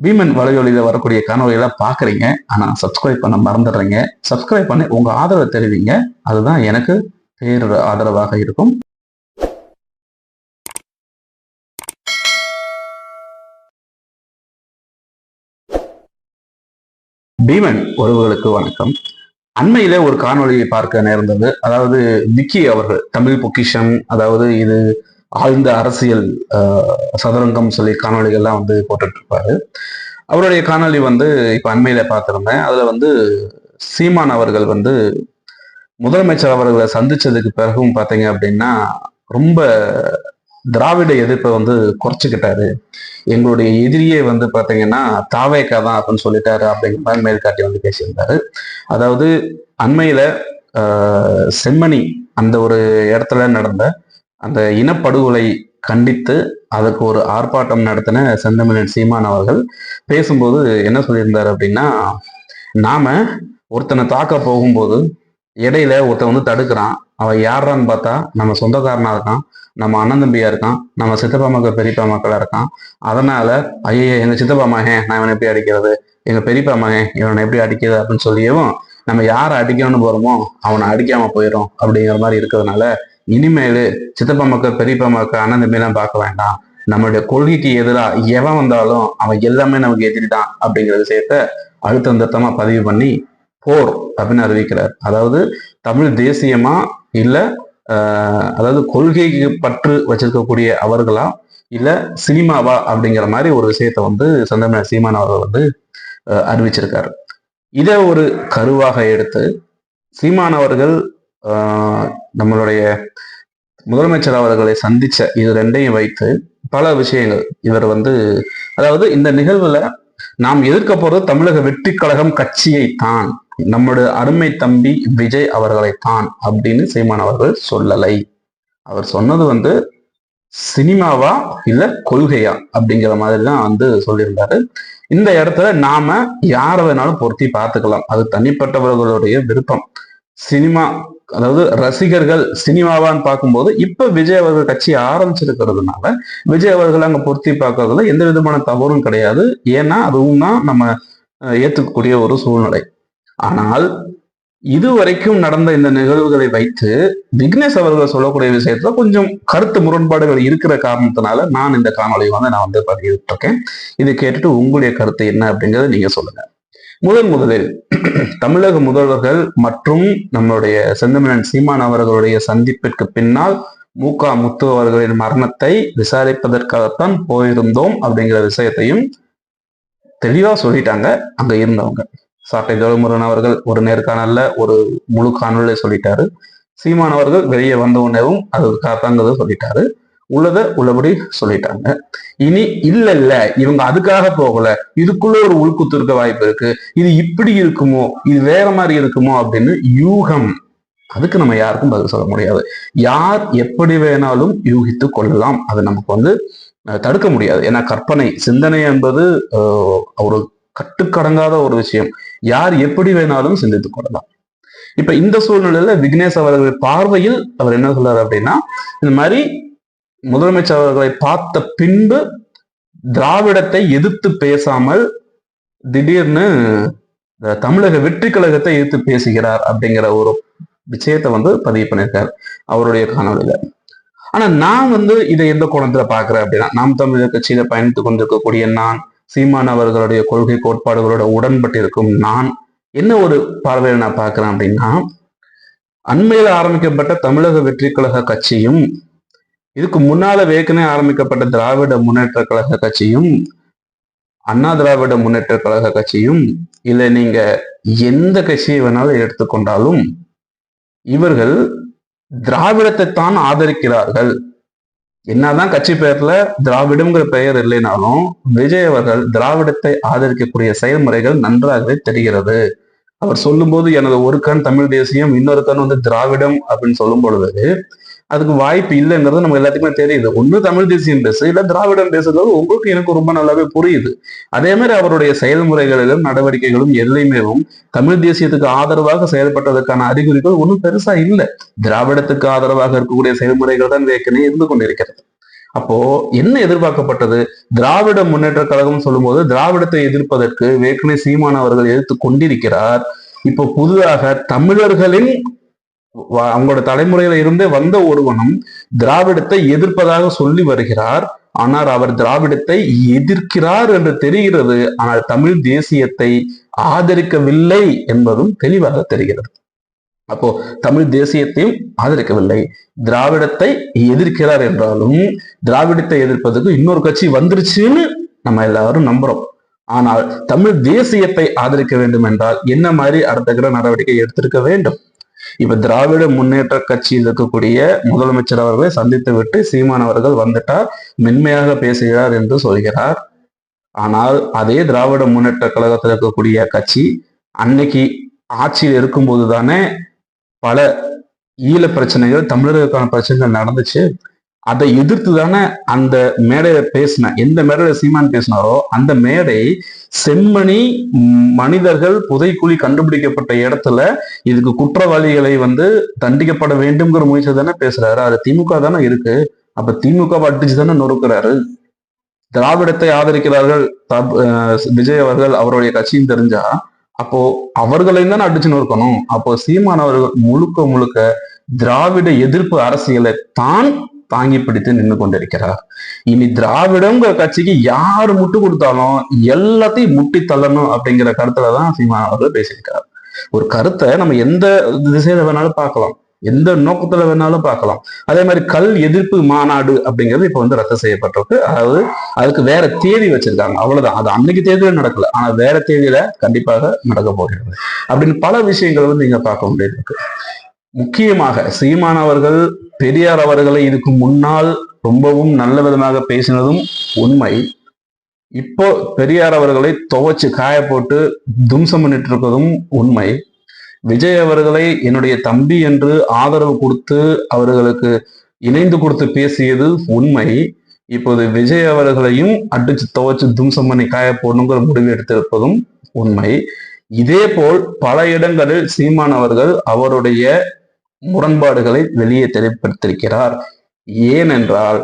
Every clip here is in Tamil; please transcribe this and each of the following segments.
பீமன் வலையொலியில வரக்கூடிய காணொலியெல்லாம் பாக்குறீங்க ஆனா சப்ஸ்கிரைப் பண்ண மறந்துடுறீங்க. சப்ஸ்கிரைப் பண்ணி உங்க ஆதரவை தெரிவிங்க. அதுதான் எனக்கு பேர் ஆதரவாக இருக்கும். பீமன் உறவுகளுக்கு வணக்கம். அண்மையில ஒரு காணொளியை பார்க்க நேர்ந்தது. அதாவது விக்கி அவர்கள் தமிழ் பொக்கிஷம் அதாவது இது ஆழ்ந்த அரசியல் சதுரங்கம் சொல்லி காணொலிகள்லாம் வந்து போட்டுட்டு இருப்பாரு அவருடைய காணொளி வந்து இப்ப அண்மையில பார்த்துருந்தேன். அதுல வந்து சீமான் அவர்கள் வந்து முதலமைச்சர் அவர்களை சந்திச்சதுக்கு பிறகும் பார்த்தீங்க அப்படின்னா ரொம்ப திராவிட எதிர்ப்பை வந்து குறைச்சிக்கிட்டாரு. எங்களுடைய எதிரியே வந்து பார்த்தீங்கன்னா தாவேக்கா தான் அப்படின்னு சொல்லிட்டாரு அப்படிங்கிற மாதிரி மேல்காட்டி வந்து பேசியிருந்தாரு. அதாவது அண்மையில செம்மணி அந்த ஒரு இடத்துல நடந்த அந்த இனப்படுகொலை கண்டித்து அதுக்கு ஒரு ஆர்ப்பாட்டம் நடத்தின செந்தமிழன் சீமான் அவர்கள் பேசும்போது என்ன சொல்லியிருந்தாரு அப்படின்னா நாம ஒருத்தனை தாக்க போகும்போது இடையில ஒருத்தன் வந்து தடுக்கிறான். அவன் யாரான்னு பார்த்தா நம்ம சொந்தக்காரனா இருக்கான். நம்ம அண்ணன் தம்பியா இருக்கான். நம்ம சித்தப்பா மக்கள் பெரியப்பா மக்களா இருக்கான். அதனால ஐயோ எங்க சித்தப்பா மகன் நான் இவனை எப்படி அடிக்கிறது? எங்க பெரியப்பா மகன் இவனை எப்படி அடிக்கிறது? அப்படின்னு சொல்லியவும் நம்ம யாரை அடிக்கணும்னு போறோமோ அவனை அடிக்காம போயிடும் அப்படிங்கிற மாதிரி இருக்கிறதுனால இனிமேலு சித்தப்பா மக்கள் பெரியப்பா மக்கள் அண்ணன் பார்க்க வேண்டாம். நம்மளுடைய கொள்கைக்கு எதிராக எவன் வந்தாலும் அவன் எல்லாமே நமக்கு எதிரி தான் அப்படிங்கிற விஷயத்த அழுத்தம் திருத்தமா பதிவு பண்ணி போர் அப்படின்னு அறிவிக்கிறார். அதாவது தமிழ் தேசியமா இல்ல ஆஹ், அதாவது கொள்கைக்கு பற்று வச்சிருக்கக்கூடிய அவர்களா இல்ல சினிமாவா அப்படிங்கிற மாதிரி ஒரு விஷயத்த வந்து சந்தமிழ சீமான் அவர்கள் வந்து அறிவிச்சிருக்காரு. இதை ஒரு கருவாக எடுத்து சீமான் அவர்கள் நம்மளுடைய முதலமைச்சர் அவர்களை சந்திச்ச இது ரெண்டையும் வைத்து பல விஷயங்கள் இவர் வந்து அதாவது இந்த நிகழ்வுல நாம் எதிர்க்க போறது தமிழக வெற்றி கழகம் கட்சியை தான் நம்முடைய அருமை தம்பி விஜய் அவர்களை தான் அப்படின்னு சீமான் அவர்கள் சொல்லலை. அவர் சொன்னது வந்து சினிமாவா இல்ல கொள்கையா அப்படிங்கிற மாதிரி தான் வந்து சொல்லியிருந்தாரு. இந்த இடத்துல நாம யாரை வேணாலும் பொருத்தி பார்த்துக்கலாம். அது தனிப்பட்டவர்களுடைய விருப்பம். சினிமா அதாவது ரசிகர்கள் சினிமாவான்னு பார்க்கும்போது இப்ப விஜய் அவர்கள் கட்சி ஆரம்பிச்சிருக்கிறதுனால விஜய் அவர்கள் அங்க பொருத்தி பார்க்கறதுல எந்த விதமான தவறும் கிடையாது. ஏன்னா அதுவும் தான் நம்ம அஹ், ஏத்துக்கக்கூடிய ஒரு சூழ்நிலை. ஆனால் இதுவரைக்கும் நடந்த இந்த நிகழ்வுகளை வைத்து விக்னேஷ் அவர்கள் சொல்லக்கூடிய விஷயத்துல கொஞ்சம் கருத்து முரண்பாடுகள் இருக்கிற காரணத்தினால நான் இந்த காணொலியை வந்து நான் வந்து பதிவிட்டு இருக்கேன் இது கேட்டுட்டு உங்களுடைய கருத்து என்ன அப்படிங்கறத நீங்க சொல்லுங்க. முதன் முதலில் தமிழக முதல்வர்கள் மற்றும் நம்மளுடைய செந்தமிழன் சீமான் அவர்களுடைய சந்திப்பிற்கு பின்னால் மூகா முத்து அவர்களின் மரணத்தை விசாரிப்பதற்காகத்தான் போயிருந்தோம் அப்படிங்கிற விஷயத்தையும் தெளிவா சொல்லிட்டாங்க. அங்க இருந்தவங்க. சாட்டை ஜோலமுருகன் அவர்கள் ஒரு நேர்காணல்ல ஒரு முழு காணொலியை சொல்லிட்டாரு. சீமான் அவர்கள் வெளியே வந்த உடனேவும் அதுக்காகத்தாங்கிறத சொல்லிட்டாரு. உள்ளதை உள்ளபடி சொல்லிட்டாங்க. இனி இல்ல இல்ல இவங்க அதுக்காக போகல. இதுக்குள்ள ஒரு உள்குத்து இருக்க வாய்ப்பு இருக்கு. இது இப்படி இருக்குமோ இது வேற மாதிரி இருக்குமோ அப்படின்னு யூகம். அதுக்கு நம்ம யாருக்கும் பதில் சொல்ல முடியாது. யார் எப்படி வேணாலும் யூகித்து கொள்ளலாம். அது நமக்கு வந்து தடுக்க முடியாது. ஏன்னா கற்பனை சிந்தனை என்பது ஒரு கட்டுக்கடங்காத ஒரு விஷயம். யார் எப்படி வேணாலும் சிந்தித்துக் கொள்ளலாம். இப்ப இந்த சூழ்நிலையில விக்னேஷ் அவர்கள் பார்வையில் அவர் என்ன சொல்றாரு அப்படின்னா இந்த மாதிரி முதலமைச்சர் அவர்களை பார்த்த பின்பு திராவிடத்தை எதிர்த்து பேசாமல் திடீர்னு தமிழக வெற்றி கழகத்தை எதிர்த்து பேசுகிறார் அப்படிங்கிற ஒரு விஷயத்தை வந்து பதிவு பண்ணியிருக்காரு அவருடைய காணொலியில ஆனா நான் வந்து இதை எந்த கோணத்துல பாக்குறேன் அப்படின்னா நாம் தமிழர் கட்சியில பயணித்து கொண்டிருக்கக்கூடிய நான் சீமான் அவர்களுடைய கொள்கை கோட்பாடுகளோட உடன்பட்டிருக்கும் நான் என்ன ஒரு பார்வையில் நான் பாக்குறேன் அப்படின்னா அண்மையில் ஆரம்பிக்கப்பட்ட தமிழக வெற்றி கழக கட்சியும் இதுக்கு முன்னால வேக்கனே ஆரம்பிக்கப்பட்ட திராவிட முன்னேற்ற கழக கட்சியும் அண்ணா திராவிட முன்னேற்ற கழக கட்சியும் இல்லை நீங்க எந்த கட்சியை வேணாலும் எடுத்துக்கொண்டாலும் இவர்கள் திராவிடத்தை தான் ஆதரிக்கிறார்கள். என்னதான் கட்சி பெயர்ல திராவிடம்ங்கிற பெயர் இல்லைனாலும் விஜய் அவர்கள் திராவிடத்தை ஆதரிக்கக்கூடிய செயல்முறைகள் நன்றாகவே தெரிகிறது. அவர் சொல்லும்போது எனது ஒரு கண் தமிழ் தேசியம் இன்னொரு கண் வந்து திராவிடம் அப்படின்னு சொல்லும் பொழுது அதுக்கு வாய்ப்பு இல்லைங்கிறது நம்ம எல்லாத்துக்குமே தெரியுது. ஒன்று தமிழ் தேசியம் பேசு இல்லை திராவிடம் பேசுறது உங்களுக்கு எனக்கு ரொம்ப நல்லாவே புரியுது. அதே மாதிரி அவருடைய செயல்முறைகளிலும் நடவடிக்கைகளும் எதுலையுமேவும் தமிழ் தேசியத்துக்கு ஆதரவாக செயல்பட்டதற்கான அறிகுறிகள் ஒன்றும் பெருசா இல்லை. திராவிடத்துக்கு ஆதரவாக இருக்கக்கூடிய செயல்முறைகள் தான் ஏற்கனவே இருந்து கொண்டிருக்கிறது. அப்போ என்ன எதிர்பார்க்கப்பட்டது? திராவிட முன்னேற்ற கழகம் சொல்லும்போது திராவிடத்தை எதிர்ப்பதற்கு வேற்கனவே சீமான் அவர்கள் எதிர்த்து கொண்டிருக்கிறார். இப்போ புதிதாக தமிழர்களின் அவங்களோட தலைமுறையில இருந்தே வந்த ஒருவனும் திராவிடத்தை எதிர்ப்பதாக சொல்லி வருகிறார். ஆனால் அவர் திராவிடத்தை எதிர்க்கிறார் என்று தெரிகிறது. ஆனால் தமிழ் தேசியத்தை ஆதரிக்கவில்லை என்பதும் தெளிவாக தெரிகிறது. அப்போ தமிழ் தேசியத்தையும் ஆதரிக்கவில்லை. திராவிடத்தை எதிர்க்கிறார் என்றாலும் திராவிடத்தை எதிர்ப்பதற்கு இன்னொரு கட்சி வந்துருச்சுன்னு நம்ம எல்லாரும் நம்புறோம். ஆனால் தமிழ் தேசியத்தை ஆதரிக்க வேண்டும் என்றால் என்ன மாதிரி அடுத்த கிர நடவடிக்கை எடுத்திருக்க வேண்டும்? இப்ப திராவிட முன்னேற்ற கட்சியில் இருக்கக்கூடிய முதலமைச்சர் அவர்களை சந்தித்து விட்டு சீமான் அவர்கள் வந்துட்டார் மென்மையாக பேசுகிறார் என்று சொல்கிறார். ஆனால் அதே திராவிட முன்னேற்ற கழகத்தில் இருக்கக்கூடிய கட்சி அன்னைக்கு ஆட்சியில் இருக்கும்போது தானே பல ஈழ பிரச்சனைகள் தமிழர்களுக்கான பிரச்சனைகள் நடந்துச்சு. அதை எதிர்த்து தானே அந்த மேடையில பேசின எந்த மேடையில சீமான் பேசினாரோ அந்த மேடை செம்மணி மனிதர்கள் புதைக்குழி கண்டுபிடிக்கப்பட்ட இடத்துல இதுக்கு குற்றவாளிகளை வந்து தண்டிக்கப்பட வேண்டும்ங்கிற முயற்சி தானே பேசுறாரு. அது திமுக தானே இருக்கு. அப்ப திமுக அடிச்சு தானே நொறுக்கிறாரு. திராவிடத்தை ஆதரிக்கிறார்கள் தப்- அஹ் விஜய் அவர்கள் அவருடைய கட்சியும் தெரிஞ்சா அப்போ அவர்களையும் தானே அடிச்சு நொறுக்கணும். அப்போ சீமான் அவர்கள் முழுக்க முழுக்க திராவிட எதிர்ப்பு அரசியலை தான் தாங்கி பிடித்து நின்று கொண்டிருக்கிறார். இனி திராவிடங்கிற கட்சிக்கு யாரு முட்டு கொடுத்தாலும் எல்லாத்தையும் முட்டி தள்ளணும் அப்படிங்கிற கருத்துல தான் சீமான் அவர்கள் பேசியிருக்கார் ஒரு கருத்தை நம்ம எந்த திசையில வேணாலும் பார்க்கலாம். எந்த நோக்கத்துல வேணாலும் பார்க்கலாம். அதே மாதிரி கல் எதிர்ப்பு மாநாடு அப்படிங்கிறது இப்ப வந்து ரத்து செய்யப்பட்டிருக்கு. அதாவது அதுக்கு வேற தேதி வச்சிருக்காங்க. அவ்வளவுதான். அது அன்னைக்கு தேதியில நடக்கல. ஆனா வேற தேதியில கண்டிப்பாக நடக்க போகிறது. அப்படின்னு பல விஷயங்கள் வந்து இங்க பார்க்க வேண்டியது இருக்கு. முக்கியமாக சீமானவர்கள் பெரியார் அவர்களை இதுக்கு முன்னால் ரொம்பவும் நல்ல விதமாக பேசினதும் உண்மை. இப்போ பெரியார் அவர்களை துவைச்சு காய போட்டு தும்சம் பண்ணிட்டு இருக்கிறதும் உண்மை. விஜய் அவர்களை என்னுடைய தம்பி என்று ஆதரவு கொடுத்து அவர்களுக்கு இணைந்து கொடுத்து பேசியது உண்மை. இப்போது விஜய் அவர்களையும் அடிச்சு துவைச்சு தும்சம் பண்ணி காய போடணுங்கிற முடிவு எடுத்திருப்பதும் உண்மை. இதே போல் பல இடங்களில் சீமான் அவர்கள் அவருடைய முரண்பாடுகளை வெளியே தெளிப்படுத்திருக்கிறார் ஏனென்றால்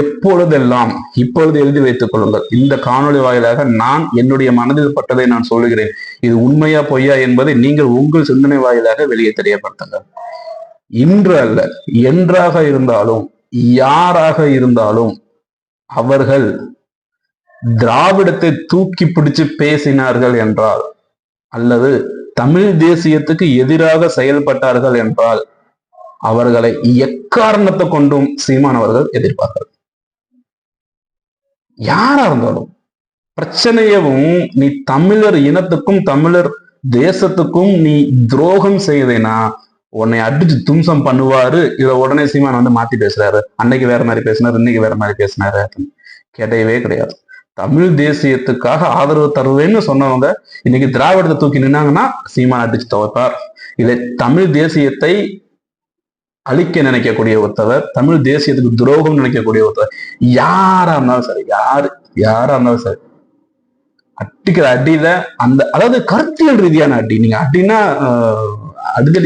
எப்பொழுதெல்லாம் இப்பொழுது எழுதி வைத்துக் கொள்ளுங்கள். இந்த காணொளி வாயிலாக நான் என்னுடைய மனதில் பட்டதை நான் சொல்லுகிறேன். இது உண்மையா பொய்யா என்பதை நீங்கள் உங்கள் சிந்தனை வாயிலாக வெளியே தெரியப்படுத்துங்கள். இன்று அல்ல என்றாக இருந்தாலும் யாராக இருந்தாலும் அவர்கள் திராவிடத்தை தூக்கி பிடிச்சு பேசினார்கள் என்றால் அல்லது தமிழ் தேசியத்துக்கு எதிராக செயல்பட்டார்கள் என்றால் அவர்களை எக்காரணத்தை கொண்டும் சீமானவர்கள் எதிர்பார்க்கிறது யாரா இருந்தாலும் பிரச்சனையவும் நீ தமிழர் இனத்துக்கும் தமிழர் தேசத்துக்கும் நீ துரோகம் செய்தேனா உன்னை அடிச்சு தும்சம் பண்ணுவாரு இதை உடனே சீமான் வந்து மாத்தி பேசுறாரு. அன்னைக்கு வேற மாதிரி பேசினாரு இன்னைக்கு வேற மாதிரி பேசினாரு. அப்படின்னு. கிடையவே கிடையாது. தமிழ் தேசியத்துக்காக ஆதரவு தருவேன்னு சொன்னவங்க இன்னைக்கு திராவிடத்தை தூக்கி நின்னாங்கன்னா சீமான் அடிச்சு துவைப்பார். இதை தமிழ் தேசியத்தை அழிக்க நினைக்கக்கூடிய ஒருத்தவர் தமிழ் தேசியத்துக்கு துரோகம் நினைக்கக்கூடிய ஒருத்தவர் யாரா இருந்தாலும் சரி யாரு யாரா இருந்தாலும் சரி அடிக்கிற அடியில அந்த அதாவது கருத்தியல் ரீதியான அடி நீங்க அடின்னா ஆஹ்,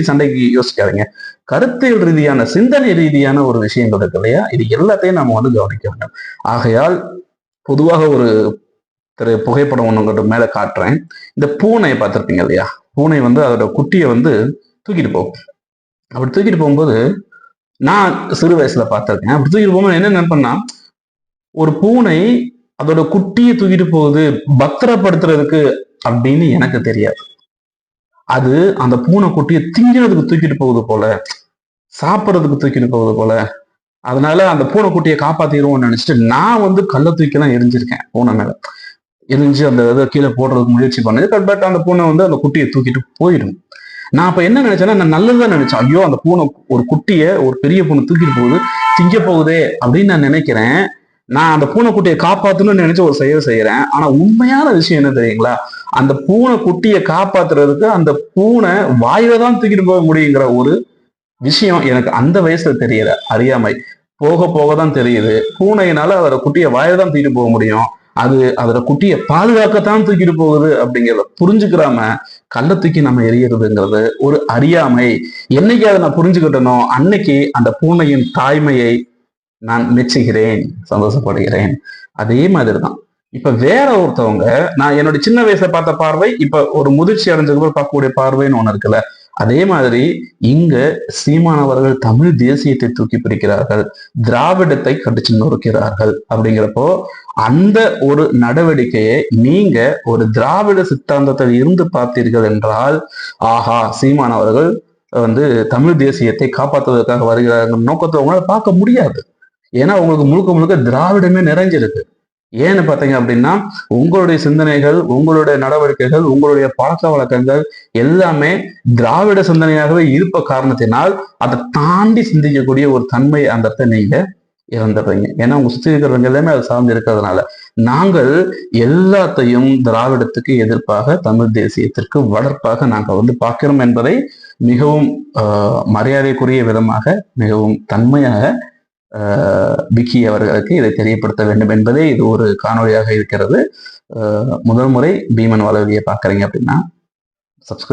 சண்டைக்கு யோசிக்காதீங்க. கருத்தியல் ரீதியான சிந்தனை ரீதியான ஒரு விஷயங்கள் இருக்கு இல்லையா? இது எல்லாத்தையும் நம்ம வந்து கவனிக்க வேண்டும். ஆகையால் பொதுவாக ஒரு திரு புகைப்படம் ஒண்ணுங்கிறது மேல காட்டுறேன். இந்த பூனையை பார்த்திருப்பீங்க இல்லையா? பூனை வந்து அதோட குட்டியை வந்து தூக்கிட்டு போகும். அப்படி தூக்கிட்டு போகும்போது நான் சிறு வயசுல பார்த்திருக்கேன். அப்படி தூக்கிட்டு போகும்போது என்ன நினைப்பேன்னா ஒரு பூனை அதோட குட்டியை தூக்கிட்டு போகுது பத்திரப்படுத்துறதுக்கு அப்படின்னு எனக்கு தெரியாது. அது அந்த பூனை குட்டியை திங்கிறதுக்கு தூக்கிட்டு போகுது போல சாப்பிட்றதுக்கு தூக்கிட்டு போகுது போல. அதனால அந்த பூனை குட்டியை காப்பாத்திடுவோம்னு நினைச்சிட்டு நான் வந்து கள்ள தூக்கிலாம் எரிஞ்சிருக்கேன் பூனை மேல. எரிஞ்சு அந்த இதை கீழே போடுறதுக்கு முயற்சி பண்ணது பட் அந்த பூனை வந்து அந்த குட்டியை தூக்கிட்டு போயிடும். நான் அப்ப என்ன நினைச்சேன்னா நான் நல்லதுதான் நினைச்சேன். ஐயோ அந்த பூனை ஒரு குட்டியை ஒரு பெரிய பூனை தூக்கிட்டு போகுது திங்க போகுதே அப்படின்னு நான் நினைக்கிறேன். நான் அந்த பூனைக்குட்டியை காப்பாத்தணும்னு நினைச்ச ஒரு செயல் செய்யறேன் ஆனா உண்மையான விஷயம் என்ன தெரியுங்களா? அந்த பூனை குட்டியை காப்பாத்துறதுக்கு அந்த பூனை வாயில தான் தூக்கிட்டு போக முடியுங்கிற ஒரு விஷயம் எனக்கு அந்த வயசுல தெரியல. அறியாமை. போக போக தான் தெரியுது. பூனையினால அதோட குட்டியை வாயில தான் தூக்கிட்டு போக முடியும். அது அதோட குட்டியை பாதுகாக்கத்தான் தூக்கிட்டு போகுது அப்படிங்கிறத புரிஞ்சுக்கிறாம கள்ள தூக்கி நம்ம எரியறதுங்கிறது ஒரு அறியாமை. என்னைக்கு அதை நான் புரிஞ்சுக்கிட்டனோ அன்னைக்கு அந்த பூனையின் தாய்மையை நான் மெச்சுகிறேன் சந்தோஷப்படுகிறேன். அதே மாதிரி தான் இப்ப வேற ஒருத்தவங்க நான் என்னோட சின்ன வயசுல பார்த்த பார்வை இப்ப ஒரு முதிர்ச்சி அடைஞ்சதுக்கு பார்க்கக்கூடிய பார்வைன்னு ஒண்ணு இருக்குல்ல அதே மாதிரி இங்க சீமானவர்கள் தமிழ் தேசியத்தை தூக்கி பிடிக்கிறார்கள் திராவிடத்தை கடிச்சு நொறுக்கிறார்கள் அப்படிங்கிறப்போ அந்த ஒரு நடவடிக்கையை நீங்க ஒரு திராவிட சித்தாந்தத்தில் இருந்து பார்த்தீர்கள் என்றால் ஆஹா சீமானவர்கள் வந்து தமிழ் தேசியத்தை காப்பாற்றுவதற்காக வருகிறார்கள் நோக்கத்தை உங்களால் பார்க்க முடியாது. ஏன்னா உங்களுக்கு முழுக்க முழுக்க திராவிடமே நிறைஞ்சிருக்கு. ஏன்னு பார்த்தீங்க அப்படின்னா உங்களுடைய சிந்தனைகள் உங்களுடைய நடவடிக்கைகள் உங்களுடைய பழக்க வழக்கங்கள் எல்லாமே திராவிட சிந்தனையாகவே இருப்ப காரணத்தினால் அதை தாண்டி சிந்திக்கக்கூடிய ஒரு தன்மை அந்த நீங்க இறந்துடுறீங்க. ஏன்னா உங்க சுத்தி இருக்கிறவங்க எல்லாமே அதை சார்ந்து இருக்கிறதுனால. நாங்கள் எல்லாத்தையும் திராவிடத்துக்கு எதிர்ப்பாக தமிழ் தேசியத்திற்கு வளர்ப்பாக நாங்கள் வந்து பார்க்கிறோம் என்பதை மிகவும் மரியாதைக்குரிய விதமாக மிகவும் தன்மையாக விக்கி அவர்களுக்கு இதை தெரியப்படுத்த வேண்டும் என்பதே இது ஒரு காணொலியாக இருக்கிறது. முதல் முறை பீமன் வளவியை பார்க்குறீங்க அப்படின்னா சப்ஸ்கிரைப்